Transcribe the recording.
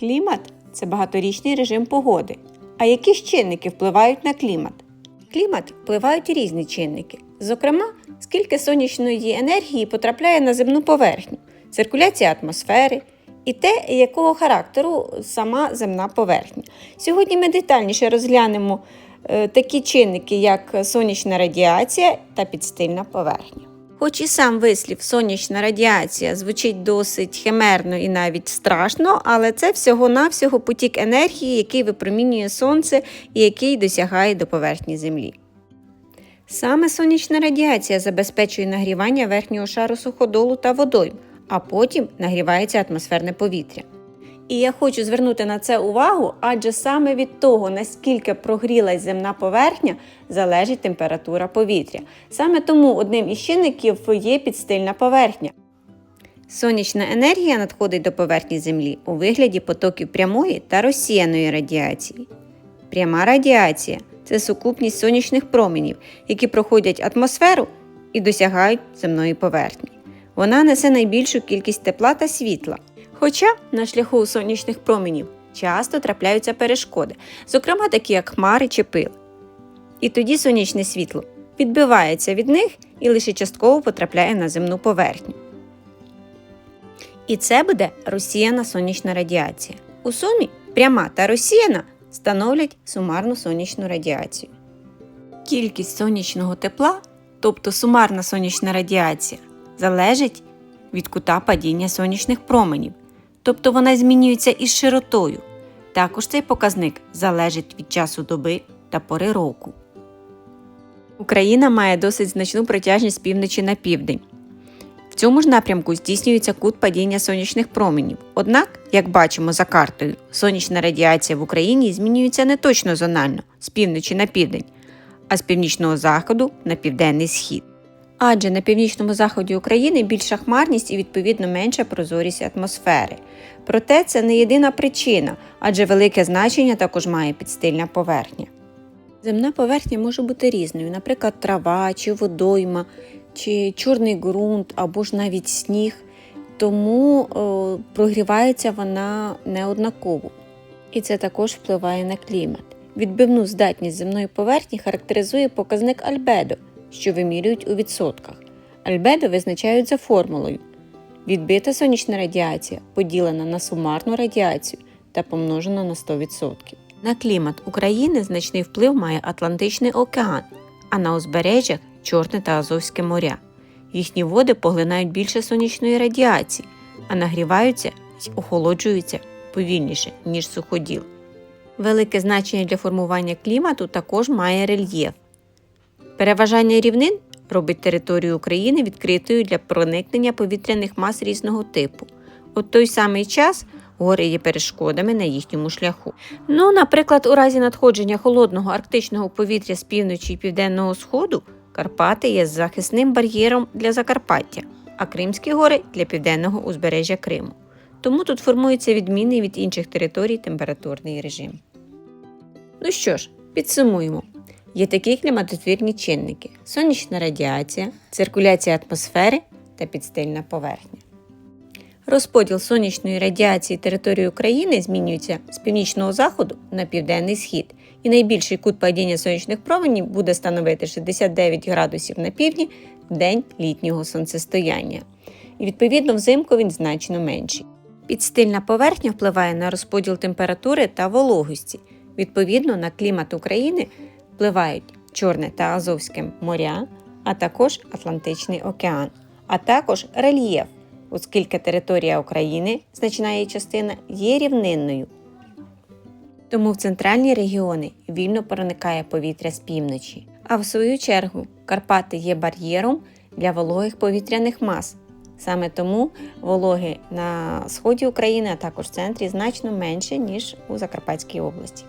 Клімат це багаторічний режим погоди. А які ж чинники впливають на клімат? Клімат впливають різні чинники. Зокрема, скільки сонячної енергії потрапляє на земну поверхню, циркуляція атмосфери і те, якого характеру сама земна поверхня. Сьогодні ми детальніше розглянемо е, такі чинники, як сонячна радіація та підстильна поверхня. Хоч і сам вислів сонячна радіація звучить досить химерно і навіть страшно, але це всього-навсього потік енергії, який випромінює сонце і який досягає до поверхні Землі. Саме сонячна радіація забезпечує нагрівання верхнього шару суходолу та водойм, а потім нагрівається атмосферне повітря. І я хочу звернути на це увагу, адже саме від того, наскільки прогрілась земна поверхня, залежить температура повітря. Саме тому одним із чинників є підстильна поверхня. Сонячна енергія надходить до поверхні Землі у вигляді потоків прямої та розсіяної радіації. Пряма радіація це сукупність сонячних променів, які проходять атмосферу і досягають земної поверхні. Вона несе найбільшу кількість тепла та світла. Хоча на шляху сонячних променів часто трапляються перешкоди, зокрема такі як хмари чи пил. І тоді сонячне світло відбивається від них і лише частково потрапляє на земну поверхню. І це буде розсіяна сонячна радіація. У сумі пряма та розсіяна становлять сумарну сонячну радіацію. Кількість сонячного тепла, тобто сумарна сонячна радіація, залежить від кута падіння сонячних променів, тобто вона змінюється із широтою. Також цей показник залежить від часу доби та пори року. Україна має досить значну протяжність з півночі на південь. В цьому ж напрямку здійснюється кут падіння сонячних променів. Однак, як бачимо за картою, сонячна радіація в Україні змінюється не точно зонально з півночі на південь, а з північного заходу на південний схід. Адже на північному заході України більша хмарність і відповідно менша прозорість атмосфери. Проте це не єдина причина, адже велике значення також має підстильна поверхня. Земна поверхня може бути різною, наприклад, трава чи водойма, чи чорний ґрунт або ж навіть сніг, тому о, прогрівається вона неоднаково. І це також впливає на клімат. Відбивну здатність земної поверхні характеризує показник альбедо, що вимірюють у відсотках. Альбедо визначають за формулою. Відбита сонячна радіація поділена на сумарну радіацію та помножена на 100%. На клімат України значний вплив має Атлантичний океан, а на узбережжях Чорне та Азовське моря. Їхні води поглинають більше сонячної радіації, а нагріваються й охолоджуються повільніше, ніж суходіл. Велике значення для формування клімату також має рельєф. Переважання рівнин робить територію України відкритою для проникнення повітряних мас різного типу. У той самий час гори є перешкодами на їхньому шляху. Ну, наприклад, у разі надходження холодного арктичного повітря з півночі і південного сходу Карпати є захисним бар'єром для Закарпаття, а Кримські гори для південного узбережжя Криму. Тому тут формується відмінний від інших територій температурний режим. Ну що ж, підсумуємо. Є такі кліматотвірні чинники: сонячна радіація, циркуляція атмосфери та підстильна поверхня. Розподіл сонячної радіації території України змінюється з північного заходу на південний схід, і найбільший кут падіння сонячних променів буде становити 69 градусів на півдні в день літнього сонцестояння. І відповідно взимку він значно менший. Підстильна поверхня впливає на розподіл температури та вологості. Відповідно на клімат України впливають Чорне та Азовське моря, а також Атлантичний океан, а також рельєф, оскільки територія України, значна її частина, є рівнинною. Тому в центральні регіони вільно проникає повітря з півночі. А в свою чергу Карпати є бар'єром для вологих повітряних мас. Саме тому вологи на сході України, а також в центрі значно менше, ніж у Закарпатській області.